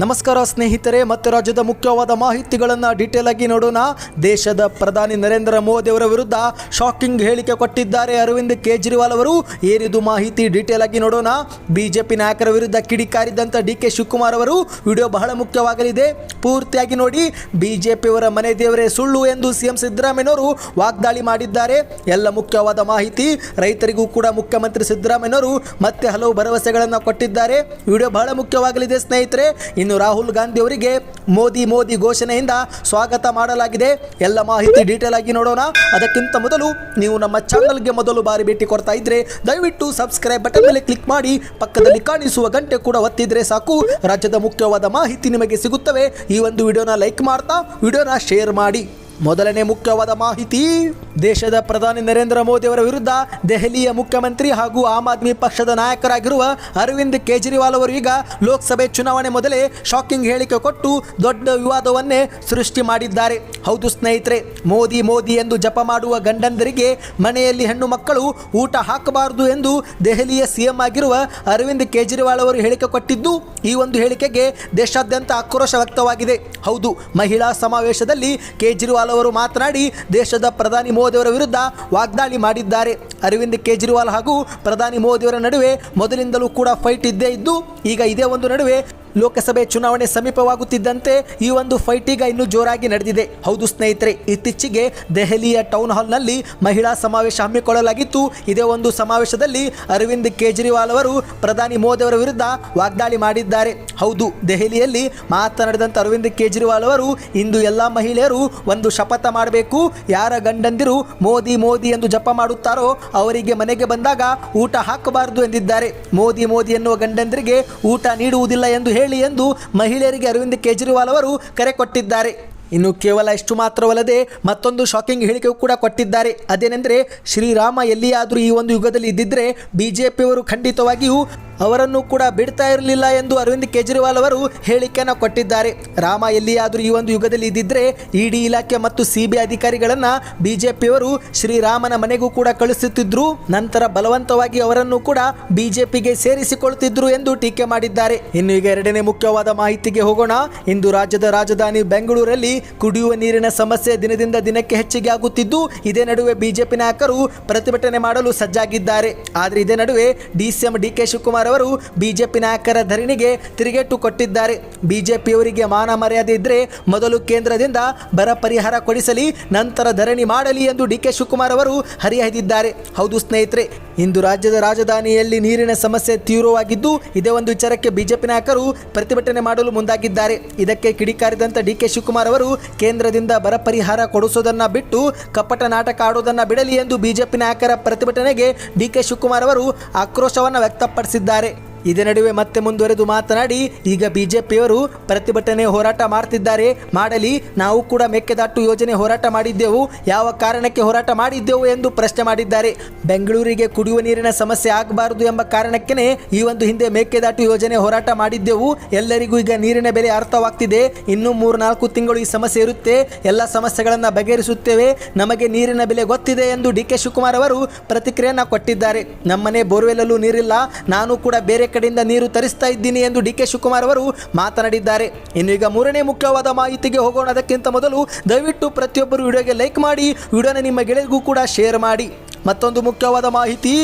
ನಮಸ್ಕಾರ ಸ್ನೇಹಿತರೆ, ಮತ್ತು ರಾಜ್ಯದ ಮುಖ್ಯವಾದ ಮಾಹಿತಿಗಳನ್ನು ಡೀಟೇಲ್ ಆಗಿ ನೋಡೋಣ. ದೇಶದ ಪ್ರಧಾನಿ ನರೇಂದ್ರ ಮೋದಿ ಅವರ ವಿರುದ್ಧ ಶಾಕಿಂಗ್ ಹೇಳಿಕೆ ಕೊಟ್ಟಿದ್ದಾರೆ ಅರವಿಂದ್ ಕೇಜ್ರಿವಾಲ್ ಅವರು. ಏನಿದು ಮಾಹಿತಿ ಡೀಟೇಲ್ ಆಗಿ ನೋಡೋಣ. ಬಿಜೆಪಿ ನಾಯಕರ ವಿರುದ್ಧ ಕಿಡಿಕಾರಿದಂಥ ಡಿ ಕೆ ಶಿವಕುಮಾರ್ ಅವರು. ವಿಡಿಯೋ ಬಹಳ ಮುಖ್ಯವಾಗಲಿದೆ. ಪೂರ್ತಿಯಾಗಿ ನೋಡಿ. ಬಿಜೆಪಿಯವರ ಮನೆ ದೇವರೇ ಸುಳ್ಳು ಎಂದು ಸಿಎಂ ಸಿದ್ದರಾಮಯ್ಯನವರು ವಾಗ್ದಾಳಿ ಮಾಡಿದ್ದಾರೆ. ಎಲ್ಲ ಮುಖ್ಯವಾದ ಮಾಹಿತಿ ರೈತರಿಗೂ ಕೂಡ ಮುಖ್ಯಮಂತ್ರಿ ಸಿದ್ದರಾಮಯ್ಯನವರು ಮತ್ತೆ ಹಲವು ಭರವಸೆಗಳನ್ನು ಕೊಟ್ಟಿದ್ದಾರೆ. ವಿಡಿಯೋ ಬಹಳ ಮುಖ್ಯವಾಗಲಿದೆ ಸ್ನೇಹಿತರೆ. ಇನ್ನು ರಾಹುಲ್ ಗಾಂಧಿ ಅವರಿಗೆ ಮೋದಿ ಮೋದಿ ಘೋಷಣೆಯಿಂದ ಸ್ವಾಗತ ಮಾಡಲಾಗಿದೆ. ಎಲ್ಲ ಮಾಹಿತಿ ಡೀಟೇಲ್ ಆಗಿ ನೋಡೋಣ. ಅದಕ್ಕಿಂತ ಮೊದಲು ನೀವು ನಮ್ಮ ಚಾನಲ್ಗೆ ಮೊದಲು ಬಾರಿ ಭೇಟಿ ಕೊಡ್ತಾ ಇದ್ರೆ ದಯವಿಟ್ಟು ಸಬ್ಸ್ಕ್ರೈಬ್ ಬಟನ್ ಮೇಲೆ ಕ್ಲಿಕ್ ಮಾಡಿ, ಪಕ್ಕದಲ್ಲಿ ಕಾಣಿಸುವ ಗಂಟೆ ಕೂಡ ಒತ್ತಿದ್ರೆ ಸಾಕು. ರಾಜ್ಯದ ಮುಖ್ಯವಾದ ಮಾಹಿತಿ ನಿಮಗೆ ಸಿಗುತ್ತವೆ. ಈ ಒಂದು ವಿಡಿಯೋನ ಲೈಕ್ ಮಾಡ್ತಾ, ವಿಡಿಯೋನ ಶೇರ್ ಮಾಡಿ. ಮೊದಲನೇ ಮುಖ್ಯವಾದ ಮಾಹಿತಿ, ದೇಶದ ಪ್ರಧಾನಿ ನರೇಂದ್ರ ಮೋದಿ ಅವರ ವಿರುದ್ಧ ದೆಹಲಿಯ ಮುಖ್ಯಮಂತ್ರಿ ಹಾಗೂ ಆಮ್ ಆದ್ಮಿ ಪಕ್ಷದ ನಾಯಕರಾಗಿರುವ ಅರವಿಂದ್ ಕೇಜ್ರಿವಾಲ್ ಅವರು ಈಗ ಲೋಕಸಭೆ ಚುನಾವಣೆ ಮೊದಲೇ ಶಾಕಿಂಗ್ ಹೇಳಿಕೆ ಕೊಟ್ಟು ದೊಡ್ಡ ವಿವಾದವನ್ನೇ ಸೃಷ್ಟಿ ಮಾಡಿದ್ದಾರೆ. ಹೌದು ಸ್ನೇಹಿತರೆ, ಮೋದಿ ಮೋದಿ ಎಂದು ಜಪ ಮಾಡುವ ಗಂಡಂದರಿಗೆ ಮನೆಯಲ್ಲಿ ಹೆಣ್ಣು ಮಕ್ಕಳು ಊಟ ಹಾಕಬಾರದು ಎಂದು ದೆಹಲಿಯ ಸಿಎಂ ಆಗಿರುವ ಅರವಿಂದ್ ಕೇಜ್ರಿವಾಲ್ ಅವರು ಹೇಳಿಕೆ ಕೊಟ್ಟಿದ್ದು, ಈ ಒಂದು ಹೇಳಿಕೆಗೆ ದೇಶಾದ್ಯಂತ ಆಕ್ರೋಶ ವ್ಯಕ್ತವಾಗಿದೆ. ಹೌದು, ಮಹಿಳಾ ಸಮಾವೇಶದಲ್ಲಿ ಕೇಜ್ರಿವಾಲ್ ಅವರು ಮಾತನಾಡಿ, ದೇಶದ ಪ್ರಧಾನಿ ಮೋದಿ ಅವರ ವಿರುದ್ಧ ವಾಗ್ದಾಳಿ ಮಾಡಿದ್ದಾರೆ. ಅರವಿಂದ್ ಕೇಜ್ರಿವಾಲ್ ಹಾಗೂ ಪ್ರಧಾನಿ ಮೋದಿ ಅವರ ನಡುವೆ ಮೊದಲಿಂದಲೂ ಕೂಡ ಫೈಟ್ ಇದ್ದೇ ಇದ್ದು, ಈಗ ಇದೇ ಒಂದು ನಡುವೆ ಲೋಕಸಭೆ ಚುನಾವಣೆ ಸಮೀಪವಾಗುತ್ತಿದ್ದಂತೆ ಈ ಒಂದು ಫೈಟಿಗ ಇನ್ನೂ ಜೋರಾಗಿ ನಡೆದಿದೆ. ಹೌದು ಸ್ನೇಹಿತರೆ, ಇತ್ತೀಚೆಗೆ ದೆಹಲಿಯ ಟೌನ್ ಹಾಲ್ನಲ್ಲಿ ಮಹಿಳಾ ಸಮಾವೇಶ ಹಮ್ಮಿಕೊಳ್ಳಲಾಗಿತ್ತು. ಇದೇ ಒಂದು ಸಮಾವೇಶದಲ್ಲಿ ಅರವಿಂದ್ ಕೇಜ್ರಿವಾಲ್ ಅವರು ಪ್ರಧಾನಿ ಮೋದಿ ಅವರ ವಿರುದ್ಧ ವಾಗ್ದಾಳಿ ಮಾಡಿದ್ದಾರೆ. ಹೌದು, ದೆಹಲಿಯಲ್ಲಿ ಮಾತನಾಡಿದಂಥ ಅರವಿಂದ್ ಕೇಜ್ರಿವಾಲ್ ಅವರು, ಇಂದು ಎಲ್ಲ ಮಹಿಳೆಯರು ಒಂದು ಶಪಥ ಮಾಡಬೇಕು. ಯಾರ ಗಂಡಂದಿರು ಮೋದಿ ಮೋದಿ ಎಂದು ಜಪ ಮಾಡುತ್ತಾರೋ ಅವರಿಗೆ ಮನೆಗೆ ಬಂದಾಗ ಊಟ ಹಾಕಬಾರದು ಎಂದಿದ್ದಾರೆ. ಮೋದಿ ಮೋದಿ ಎನ್ನುವ ಗಂಡಂದಿರಿಗೆ ಊಟ ನೀಡುವುದಿಲ್ಲ ಎಂದು ಎಂದು ಮಹಿಳೆಯರಿಗೆ ಅರವಿಂದ್ ಕೇಜ್ರಿವಾಲ್ ಅವರು ಕರೆ ಕೊಟ್ಟಿದ್ದಾರೆ. ಇನ್ನು ಕೇವಲ ಇಷ್ಟು ಮಾತ್ರವಲ್ಲದೆ ಮತ್ತೊಂದು ಶಾಕಿಂಗ್ ಹೇಳಿಕೆಯೂ ಕೂಡ ಕೊಟ್ಟಿದ್ದಾರೆ. ಅದೇನೆಂದರೆ ಶ್ರೀರಾಮ ಎಲ್ಲಿಯಾದರೂ ಈ ಒಂದು ಯುಗದಲ್ಲಿ ಇದ್ದಿದ್ದರೆ ಬಿ ಜೆ ಪಿಯವರು ಖಂಡಿತವಾಗಿಯೂ ಅವರನ್ನು ಕೂಡ ಬಿಡ್ತಾ ಇರಲಿಲ್ಲ ಎಂದು ಅರವಿಂದ್ ಕೇಜ್ರಿವಾಲ್ ಅವರು ಹೇಳಿಕೆಯನ್ನು ಕೊಟ್ಟಿದ್ದಾರೆ. ರಾಮ ಎಲ್ಲಿಯಾದರೂ ಈ ಒಂದು ಯುಗದಲ್ಲಿ ಇದ್ದಿದ್ದರೆ ಇಡಿ ಇಲಾಖೆ ಮತ್ತು ಸಿ ಬಿ ಅಧಿಕಾರಿಗಳನ್ನು ಬಿ ಜೆ ಪಿಯವರು ಶ್ರೀರಾಮನ ಮನೆಗೂ ಕೂಡ ಕಳಿಸುತ್ತಿದ್ದರು ನಂತರ ಬಲವಂತವಾಗಿ ಅವರನ್ನು ಕೂಡ ಬಿಜೆಪಿಗೆ ಸೇರಿಸಿಕೊಳ್ಳುತ್ತಿದ್ದರು ಎಂದು ಟೀಕೆ ಮಾಡಿದ್ದಾರೆ. ಇನ್ನು ಈಗ ಎರಡನೇ ಮುಖ್ಯವಾದ ಮಾಹಿತಿಗೆ ಹೋಗೋಣ. ಇಂದು ರಾಜ್ಯದ ರಾಜಧಾನಿ ಬೆಂಗಳೂರಲ್ಲಿ ಕುಡಿಯುವ ನೀರಿನ ಸಮಸ್ಯೆ ದಿನದಿಂದ ದಿನಕ್ಕೆ ಹೆಚ್ಚಿಗೆ ಆಗುತ್ತಿದ್ದು, ಇದೇ ನಡುವೆ ಬಿಜೆಪಿ ನಾಯಕರು ಪ್ರತಿಭಟನೆ ಮಾಡಲು ಸಜ್ಜಾಗಿದ್ದಾರೆ. ಆದರೆ ಇದೇ ನಡುವೆ ಡಿಸಿಎಂ ಡಿ ಕೆ ಶಿವಕುಮಾರ್ ಅವರು ಬಿಜೆಪಿ ನಾಯಕರ ಧರಣಿಗೆ ತಿರುಗೇಟು ಕೊಟ್ಟಿದ್ದಾರೆ. ಬಿಜೆಪಿಯವರಿಗೆ ಮಾನ ಮರ್ಯಾದೆ ಇದ್ರೆ ಮೊದಲು ಕೇಂದ್ರದಿಂದ ಬರ ಪರಿಹಾರ ಕೊಡಿಸಲಿ, ನಂತರ ಧರಣಿ ಮಾಡಲಿ ಎಂದು ಡಿ ಕೆ ಶಿವಕುಮಾರ್ ಅವರು ಹರಿಹಾಯ್ದಿದ್ದಾರೆ ಹೌದು ಸ್ನೇಹಿತರೆ ಇಂದು ರಾಜ್ಯದ ರಾಜಧಾನಿಯಲ್ಲಿ ನೀರಿನ ಸಮಸ್ಯೆ ತೀವ್ರವಾಗಿದ್ದು, ಇದೇ ಒಂದು ವಿಚಾರಕ್ಕೆ ಬಿಜೆಪಿ ನಾಯಕರು ಪ್ರತಿಭಟನೆ ಮಾಡಲು ಮುಂದಾಗಿದ್ದಾರೆ. ಇದಕ್ಕೆ ಕಿಡಿಕಾರಿದಂತ ಡಿ ಕೆ ಶಿವಕುಮಾರ್ ಅವರು ಕೇಂದ್ರದಿಂದ ಬರ ಪರಿಹಾರ ಕೊಡಿಸೋದನ್ನ ಬಿಟ್ಟು, ಕಪಟ ನಾಟಕ ಆಡೋದನ್ನ ಬಿಡಲಿ ಎಂದು ಬಿಜೆಪಿ ನಾಯಕರ ಪ್ರತಿಭಟನೆಗೆ ಡಿ ಕೆ ಶಿವಕುಮಾರ್ ಅವರು ಆಕ್ರೋಶವನ್ನು ವ್ಯಕ್ತಪಡಿಸಿದ್ದಾರೆ. ಇದೇ ನಡುವೆ ಮತ್ತೆ ಮುಂದುವರೆದು ಮಾತನಾಡಿ, ಈಗ ಬಿಜೆಪಿಯವರು ಪ್ರತಿಭಟನೆ ಹೋರಾಟ ಮಾಡ್ತಿದ್ದಾರೆ. ಮಾಡಲಿ, ನಾವು ಕೂಡ ಮೇಕೆದಾಟು ಯೋಜನೆ ಹೋರಾಟ ಮಾಡಿದ್ದೆವು. ಯಾವ ಕಾರಣಕ್ಕೆ ಹೋರಾಟ ಮಾಡಿದ್ದೆವು ಎಂದು ಪ್ರಶ್ನೆ ಮಾಡಿದ್ದಾರೆ. ಬೆಂಗಳೂರಿಗೆ ಕುಡಿಯುವ ನೀರಿನ ಸಮಸ್ಯೆ ಆಗಬಾರದು ಎಂಬ ಕಾರಣಕ್ಕೇ ಈ ಒಂದು ಹಿಂದೆ ಮೇಕೆದಾಟು ಯೋಜನೆ ಹೋರಾಟ ಮಾಡಿದ್ದೆವು. ಎಲ್ಲರಿಗೂ ಈಗ ನೀರಿನ ಬೆಲೆ ಅರ್ಥವಾಗ್ತಿದೆ. ಇನ್ನು ಮೂರು ನಾಲ್ಕು ತಿಂಗಳು ಈ ಸಮಸ್ಯೆ ಇರುತ್ತೆ. ಎಲ್ಲ ಸಮಸ್ಯೆಗಳನ್ನು ಬಗೆಹರಿಸುತ್ತೇವೆ. ನಮಗೆ ನೀರಿನ ಬೆಲೆ ಗೊತ್ತಿದೆ ಎಂದು ಡಿ ಕೆ ಶಿವಕುಮಾರ್ ಅವರು ಪ್ರತಿಕ್ರಿಯೆಯನ್ನು ಕೊಟ್ಟಿದ್ದಾರೆ. ನಮ್ಮನೆ ಬೋರ್ವೆಲ್ಲೂ ನೀರಿಲ್ಲ. ನಾನು ಕೂಡ ಬೇರೆ ಕಡೆಯಿಂದ ನೀರು ತರಿಸ್ತಾ ಇದ್ದೀನಿ ಎಂದು ಡಿ ಕೆ ಶಿವಕುಮಾರ್ ಅವರು ಮಾತನಾಡಿದ್ದಾರೆ. ಇನ್ನು ಈಗ ಮೂರನೇ ಮುಖ್ಯವಾದ ಮಾಹಿತಿಗೆ ಹೋಗೋಣ. ಅದಕ್ಕಿಂತ ಮೊದಲು ದಯವಿಟ್ಟು ಪ್ರತಿಯೊಬ್ಬರು ವಿಡಿಯೋಗೆ ಲೈಕ್ ಮಾಡಿ, ವಿಡಿಯೋನ ನಿಮ್ಮ ಗೆಳೆಯರಿಗೂ ಕೂಡ ಶೇರ್ ಮಾಡಿ. ಮತ್ತೊಂದು ಮುಖ್ಯವಾದ ಮಾಹಿತಿ.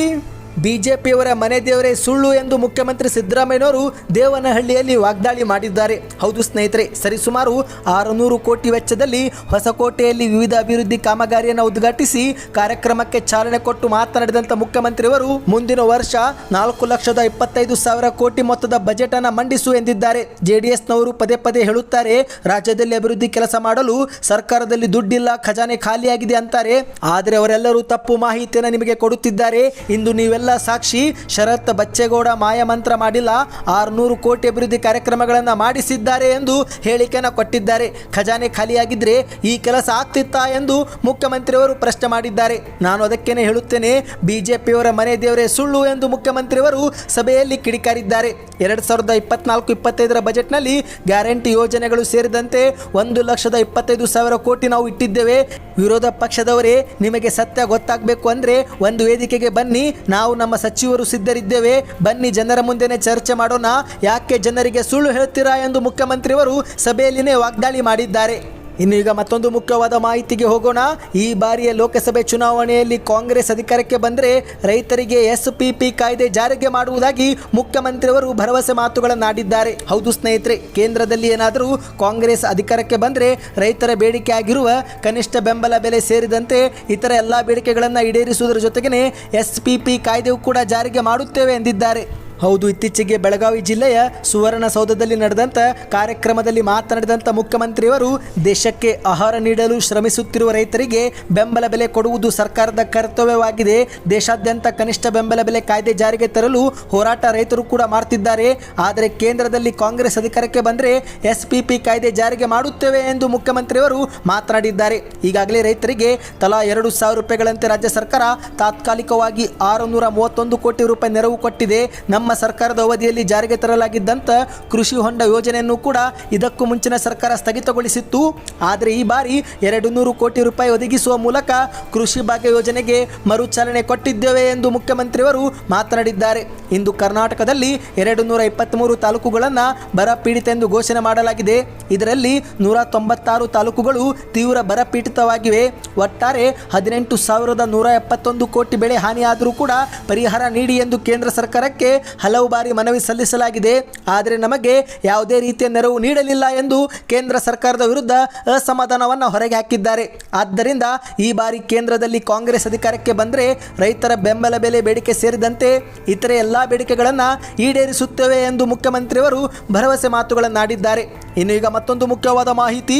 ಬಿಜೆಪಿಯವರ ಮನೆ ದೇವರೇ ಸುಳ್ಳು ಎಂದು ಮುಖ್ಯಮಂತ್ರಿ ಸಿದ್ದರಾಮಯ್ಯನವರು ದೇವನಹಳ್ಳಿಯಲ್ಲಿ ವಾಗ್ದಾಳಿ ಮಾಡಿದ್ದಾರೆ. ಹೌದು ಸ್ನೇಹಿತರೆ, ಸರಿಸುಮಾರು ಆರುನೂರು ಕೋಟಿ ವೆಚ್ಚದಲ್ಲಿ ಹೊಸಕೋಟೆಯಲ್ಲಿ ವಿವಿಧ ಅಭಿವೃದ್ಧಿ ಕಾಮಗಾರಿಯನ್ನು ಉದ್ಘಾಟಿಸಿ ಕಾರ್ಯಕ್ರಮಕ್ಕೆ ಚಾಲನೆ ಕೊಟ್ಟು ಮಾತನಾಡಿದಂಥ ಮುಖ್ಯಮಂತ್ರಿಯವರು ಮುಂದಿನ ವರ್ಷ ನಾಲ್ಕು ಲಕ್ಷದ ಇಪ್ಪತ್ತೈದು ಸಾವಿರ ಕೋಟಿ ಮೊತ್ತದ ಬಜೆಟ್ ಅನ್ನು ಮಂಡಿಸು ಎಂದಿದ್ದಾರೆ. ಜೆಡಿಎಸ್ನವರು ಪದೇ ಪದೇ ಹೇಳುತ್ತಾರೆ, ರಾಜ್ಯದಲ್ಲಿ ಅಭಿವೃದ್ಧಿ ಕೆಲಸ ಮಾಡಲು ಸರ್ಕಾರದಲ್ಲಿ ದುಡ್ಡಿಲ್ಲ, ಖಜಾನೆ ಖಾಲಿಯಾಗಿದೆ ಅಂತಾರೆ. ಆದರೆ ಅವರೆಲ್ಲರೂ ತಪ್ಪು ಮಾಹಿತಿಯನ್ನು ನಿಮಗೆ ಕೊಡುತ್ತಿದ್ದಾರೆ. ಇಂದು ನೀವೆಲ್ಲ ಸಾಕ್ಷಿ, ಶರತ್ ಬಚ್ಚೇಗೌಡ ಮಾಯಮಂತ್ರ ಮಾಡಿಲ್ಲ, ಆರುನೂರು ಕೋಟಿ ಅಭಿವೃದ್ಧಿ ಕಾರ್ಯಕ್ರಮಗಳನ್ನು ಮಾಡಿಸಿದ್ದಾರೆ ಎಂದು ಹೇಳಿಕೆಯನ್ನು ಕೊಟ್ಟಿದ್ದಾರೆ. ಖಜಾನೆ ಖಾಲಿಯಾಗಿದ್ರೆ ಈ ಕೆಲಸ ಆಗ್ತಿತ್ತಾ ಎಂದು ಮುಖ್ಯಮಂತ್ರಿಯವರು ಪ್ರಶ್ನೆ ಮಾಡಿದ್ದಾರೆ. ನಾನು ಅದಕ್ಕೇನೆ ಹೇಳುತ್ತೇನೆ, ಬಿಜೆಪಿಯವರ ಮನೆ ದೇವರೇ ಸುಳ್ಳು ಎಂದು ಮುಖ್ಯಮಂತ್ರಿಯವರು ಸಭೆಯಲ್ಲಿ ಕಿಡಿಕಾರಿದ್ದಾರೆ. ಎರಡು ಸಾವಿರದ ಇಪ್ಪತ್ನಾಲ್ಕು, ಇಪ್ಪತ್ತೈದರ ಬಜೆಟ್ನಲ್ಲಿ ಗ್ಯಾರಂಟಿ ಯೋಜನೆಗಳು ಸೇರಿದಂತೆ ಒಂದು ಲಕ್ಷದ ಇಪ್ಪತ್ತೈದು ಸಾವಿರ ಕೋಟಿ ನಾವು ಇಟ್ಟಿದ್ದೇವೆ. ವಿರೋಧ ಪಕ್ಷದವರೇ ನಿಮಗೆ ಸತ್ಯ ಗೊತ್ತಾಗಬೇಕು ಅಂದರೆ ಒಂದು ವೇದಿಕೆಗೆ ಬನ್ನಿ, ನಾವು ನಾವು ನಮ್ಮ ಸಚಿವರು ಸಿದ್ಧರಿದ್ದೇವೆ. ಬನ್ನಿ ಜನರ ಮುಂದೆನೆ ಚರ್ಚೆ ಮಾಡೋಣ. ಯಾಕೆ ಜನರಿಗೆ ಸುಳ್ಳು ಹೇಳ್ತೀರಾ ಎಂದು ಮುಖ್ಯಮಂತ್ರಿಯವರು ಸಭೆಯಲ್ಲಿನೇ ವಾಗ್ದಾಳಿ ಮಾಡಿದ್ದಾರೆ. ಇನ್ನು ಈಗ ಮತ್ತೊಂದು ಮುಖ್ಯವಾದ ಮಾಹಿತಿಗೆ ಹೋಗೋಣ. ಈ ಬಾರಿಯ ಲೋಕಸಭೆ ಚುನಾವಣೆಯಲ್ಲಿ ಕಾಂಗ್ರೆಸ್ ಅಧಿಕಾರಕ್ಕೆ ಬಂದರೆ ರೈತರಿಗೆ ಎಸ್ ಪಿ ಕಾಯ್ದೆ ಜಾರಿಗೆ ಮಾಡುವುದಾಗಿ ಮುಖ್ಯಮಂತ್ರಿಯವರು ಭರವಸೆ ಮಾತುಗಳನ್ನಾಡಿದ್ದಾರೆ ಹೌದು ಸ್ನೇಹಿತರೆ, ಕೇಂದ್ರದಲ್ಲಿ ಏನಾದರೂ ಕಾಂಗ್ರೆಸ್ ಅಧಿಕಾರಕ್ಕೆ ಬಂದರೆ ರೈತರ ಬೇಡಿಕೆ ಆಗಿರುವ ಕನಿಷ್ಠ ಬೆಂಬಲ ಬೆಲೆ ಸೇರಿದಂತೆ ಇತರ ಎಲ್ಲ ಬೇಡಿಕೆಗಳನ್ನು ಈಡೇರಿಸುವುದರ ಜೊತೆಗೇ ಎಸ್ ಪಿ ಪಿ ಕಾಯ್ದೆಯೂ ಕೂಡ ಜಾರಿಗೆ ಮಾಡುತ್ತೇವೆ ಎಂದಿದ್ದಾರೆ. ಹೌದು, ಇತ್ತೀಚೆಗೆ ಬೆಳಗಾವಿ ಜಿಲ್ಲೆಯ ಸುವರ್ಣಸೌಧದಲ್ಲಿ ನಡೆದಂಥ ಕಾರ್ಯಕ್ರಮದಲ್ಲಿ ಮಾತನಾಡಿದಂಥ ಮುಖ್ಯಮಂತ್ರಿಯವರು, ದೇಶಕ್ಕೆ ಆಹಾರ ನೀಡಲು ಶ್ರಮಿಸುತ್ತಿರುವ ರೈತರಿಗೆ ಬೆಂಬಲ ಬೆಲೆ ಕೊಡುವುದು ಸರ್ಕಾರದ ಕರ್ತವ್ಯವಾಗಿದೆ. ದೇಶಾದ್ಯಂತ ಕನಿಷ್ಠ ಬೆಂಬಲ ಬೆಲೆ ಕಾಯ್ದೆ ಜಾರಿಗೆ ತರಲು ಹೋರಾಟ ರೈತರು ಕೂಡ ಮಾಡ್ತಿದ್ದಾರೆ. ಆದರೆ ಕೇಂದ್ರದಲ್ಲಿ ಕಾಂಗ್ರೆಸ್ ಅಧಿಕಾರಕ್ಕೆ ಬಂದರೆ ಎಸ್ ಪಿ ಪಿ ಕಾಯ್ದೆ ಜಾರಿಗೆ ಮಾಡುತ್ತೇವೆ ಎಂದು ಮುಖ್ಯಮಂತ್ರಿಯವರು ಮಾತನಾಡಿದ್ದಾರೆ. ಈಗಾಗಲೇ ರೈತರಿಗೆ ತಲಾ ಎರಡು ಸಾವಿರ ರೂಪಾಯಿಗಳಂತೆ ರಾಜ್ಯ ಸರ್ಕಾರ ತಾತ್ಕಾಲಿಕವಾಗಿ ಆರುನೂರ ಮೂವತ್ತೊಂದು ಕೋಟಿ ರೂಪಾಯಿ ನೆರವು ಕೊಟ್ಟಿದೆ. ನಮ್ಮ ಸರ್ಕಾರದ ಅವಧಿಯಲ್ಲಿ ಜಾರಿಗೆ ತರಲಾಗಿದ್ದಂಥ ಕೃಷಿ ಹೊಂಡ ಯೋಜನೆಯನ್ನು ಕೂಡ ಇದಕ್ಕೂ ಮುಂಚಿನ ಸರ್ಕಾರ ಸ್ಥಗಿತಗೊಳಿಸಿತ್ತು. ಆದರೆ ಈ ಬಾರಿ ಎರಡು ನೂರು ಕೋಟಿ ರೂಪಾಯಿ ಒದಗಿಸುವ ಮೂಲಕ ಕೃಷಿ ಭಾಗ್ಯ ಯೋಜನೆಗೆ ಮರುಚಾಲನೆ ಕೊಟ್ಟಿದ್ದೇವೆ ಎಂದು ಮುಖ್ಯಮಂತ್ರಿಯವರು ಮಾತನಾಡಿದ್ದಾರೆ. ಇಂದು ಕರ್ನಾಟಕದಲ್ಲಿ ಎರಡು ನೂರ ಇಪ್ಪತ್ತ್ಮೂರು ತಾಲೂಕುಗಳನ್ನು ಬರ ಪೀಡಿತ ಎಂದು ಘೋಷಣೆ ಮಾಡಲಾಗಿದೆ. ಇದರಲ್ಲಿ ನೂರ ತೊಂಬತ್ತಾರು ತಾಲೂಕುಗಳು ತೀವ್ರ ಬರಪೀಡಿತವಾಗಿವೆ ಒಟ್ಟಾರೆ ಹದಿನೆಂಟು ಸಾವಿರದ ನೂರ ಎಪ್ಪತ್ತೊಂದು ಕೋಟಿ ಬೆಳೆ ಹಾನಿಯಾದರೂ ಕೂಡ ಪರಿಹಾರ ನೀಡಿ ಎಂದು ಕೇಂದ್ರ ಸರ್ಕಾರಕ್ಕೆ ಹಲವು ಬಾರಿ ಮನವಿ ಸಲ್ಲಿಸಲಾಗಿದೆ. ಆದರೆ ನಮಗೆ ಯಾವುದೇ ರೀತಿಯ ನೆರವು ನೀಡಲಿಲ್ಲ ಎಂದು ಕೇಂದ್ರ ಸರ್ಕಾರದ ವಿರುದ್ಧ ಅಸಮಾಧಾನವನ್ನು ಹೊರಗೆ ಹಾಕಿದ್ದಾರೆ. ಆದ್ದರಿಂದ ಈ ಬಾರಿ ಕೇಂದ್ರದಲ್ಲಿ ಕಾಂಗ್ರೆಸ್ ಅಧಿಕಾರಕ್ಕೆ ಬಂದರೆ ರೈತರ ಬೆಂಬಲ ಬೆಲೆ ಬೇಡಿಕೆ ಸೇರಿದಂತೆ ಇತರೆ ಎಲ್ಲ ಬೇಡಿಕೆಗಳನ್ನು ಈಡೇರಿಸುತ್ತೇವೆ ಎಂದು ಮುಖ್ಯಮಂತ್ರಿಯವರು ಭರವಸೆ ಮಾತುಗಳನ್ನಾಡಿದ್ದಾರೆ. ಇನ್ನು ಈಗ ಮತ್ತೊಂದು ಮುಖ್ಯವಾದ ಮಾಹಿತಿ.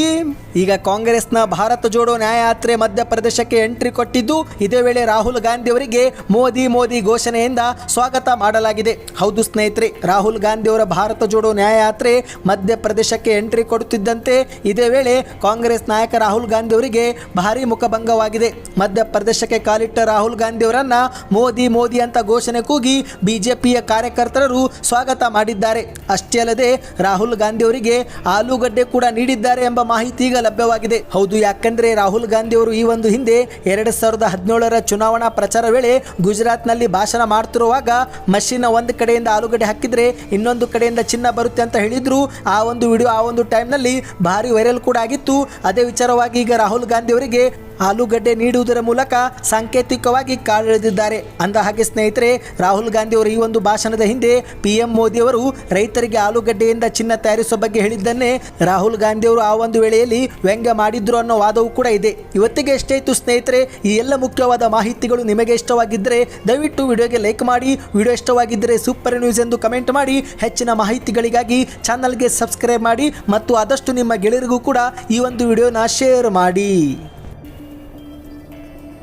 ಈಗ ಕಾಂಗ್ರೆಸ್ನ ಭಾರತ ಜೋಡೋ ನ್ಯಾಯಯಾತ್ರೆ ಮಧ್ಯಪ್ರದೇಶಕ್ಕೆ ಎಂಟ್ರಿ ಕೊಟ್ಟಿದ್ದು, ಇದೇ ವೇಳೆ ರಾಹುಲ್ ಗಾಂಧಿ ಅವರಿಗೆ ಮೋದಿ ಮೋದಿ ಘೋಷಣೆಯಿಂದ ಸ್ವಾಗತ ಮಾಡಲಾಗಿದೆ. ಹೌದು ಸ್ನೇಹಿತರೆ, ರಾಹುಲ್ ಗಾಂಧಿ ಅವರ ಭಾರತ ಜೋಡೋ ನ್ಯಾಯಯಾತ್ರೆ ಮಧ್ಯಪ್ರದೇಶಕ್ಕೆ ಎಂಟ್ರಿ ಕೊಡುತ್ತಿದ್ದಂತೆ, ಇದೇ ವೇಳೆ ಕಾಂಗ್ರೆಸ್ ನಾಯಕ ರಾಹುಲ್ ಗಾಂಧಿ ಅವರಿಗೆ ಭಾರಿ ಮುಖಭಂಗವಾಗಿದೆ. ಮಧ್ಯಪ್ರದೇಶಕ್ಕೆ ಕಾಲಿಟ್ಟ ರಾಹುಲ್ ಗಾಂಧಿ ಅವರನ್ನ ಮೋದಿ ಮೋದಿ ಅಂತ ಘೋಷಣೆ ಕೂಗಿ ಬಿಜೆಪಿಯ ಕಾರ್ಯಕರ್ತರು ಸ್ವಾಗತ ಮಾಡಿದ್ದಾರೆ. ಅಷ್ಟೇ ಅಲ್ಲದೆ, ರಾಹುಲ್ ಗಾಂಧಿ ಅವರಿಗೆ ಆಲೂಗಡ್ಡೆ ಕೂಡ ನೀಡಿದ್ದಾರೆ ಎಂಬ ಮಾಹಿತಿ ಈಗ ಲಭ್ಯವಾಗಿದೆ. ಹೌದು, ಯಾಕಂದ್ರೆ ರಾಹುಲ್ ಗಾಂಧಿ ಅವರು ಈ ಒಂದು ಹಿಂದೆ ಎರಡ್ ಸಾವಿರದ ಹದಿನೇಳರ ಚುನಾವಣಾ ಪ್ರಚಾರ ವೇಳೆ ಗುಜರಾತ್ನಲ್ಲಿ ಭಾಷಣ ಮಾಡ್ತಿರುವಾಗ ಮಷಿನ್ ಒಂದು ಕಡೆಯಿಂದ ಆಲೂಗಡ್ಡೆ ಹಾಕಿದ್ರೆ ಇನ್ನೊಂದು ಕಡೆಯಿಂದ ಚಿನ್ನ ಬರುತ್ತೆ ಅಂತ ಹೇಳಿದ್ರು. ಆ ಒಂದು ವಿಡಿಯೋ, ಆ ಒಂದು ಟೈಮ್ನಲ್ಲಿ ಭಾರಿ ವೈರಲ್ ಕೂಡ ಆಗಿತ್ತು. ಅದೇ ವಿಚಾರವಾಗಿ ಈಗ ರಾಹುಲ್ ಗಾಂಧಿ ಅವರಿಗೆ ಆಲೂಗಡ್ಡೆ ನೀಡುವುದರ ಮೂಲಕ ಸಾಂಕೇತಿಕವಾಗಿ ಕಾಲೆಳೆದಿದ್ದಾರೆ. ಅಂದ ಹಾಗೆ ಸ್ನೇಹಿತರೆ, ರಾಹುಲ್ ಗಾಂಧಿ ಅವರು ಈ ಒಂದು ಭಾಷಣದ ಹಿಂದೆ ಪಿಎಂ ಮೋದಿ ಅವರು ರೈತರಿಗೆ ಆಲೂಗಡ್ಡೆಯಿಂದ ಚಿನ್ನ ತಯಾರಿಸುವ ಬಗ್ಗೆ ಹೇಳಿದ್ದನ್ನೇ ರಾಹುಲ್ ಗಾಂಧಿ ಅವರು ಆ ಒಂದು ವೇಳೆಯಲ್ಲಿ ವ್ಯಂಗ್ಯ ಮಾಡಿದ್ರು ಅನ್ನೋ ವಾದವೂ ಕೂಡ ಇದೆ. ಇವತ್ತಿಗೆ ಎಷ್ಟೇ ಇತ್ತು ಸ್ನೇಹಿತರೆ, ಈ ಎಲ್ಲ ಮುಖ್ಯವಾದ ಮಾಹಿತಿಗಳು ನಿಮಗೆ ಇಷ್ಟವಾಗಿದ್ದರೆ ದಯವಿಟ್ಟು ವಿಡಿಯೋಗೆ ಲೈಕ್ ಮಾಡಿ, ವಿಡಿಯೋ ಇಷ್ಟವಾಗಿದ್ದರೆ ಸೂಪರ್ ನ್ಯೂಸ್ ಎಂದು ಕಮೆಂಟ್ ಮಾಡಿ, ಹೆಚ್ಚಿನ ಮಾಹಿತಿಗಳಿಗಾಗಿ ಚಾನಲ್ಗೆ ಸಬ್ಸ್ಕ್ರೈಬ್ ಮಾಡಿ ಮತ್ತು ಆದಷ್ಟು ನಿಮ್ಮ ಗೆಳೆಯರಿಗೂ ಕೂಡ ಈ ಒಂದು ವಿಡಿಯೋನ ಶೇರ್ ಮಾಡಿ.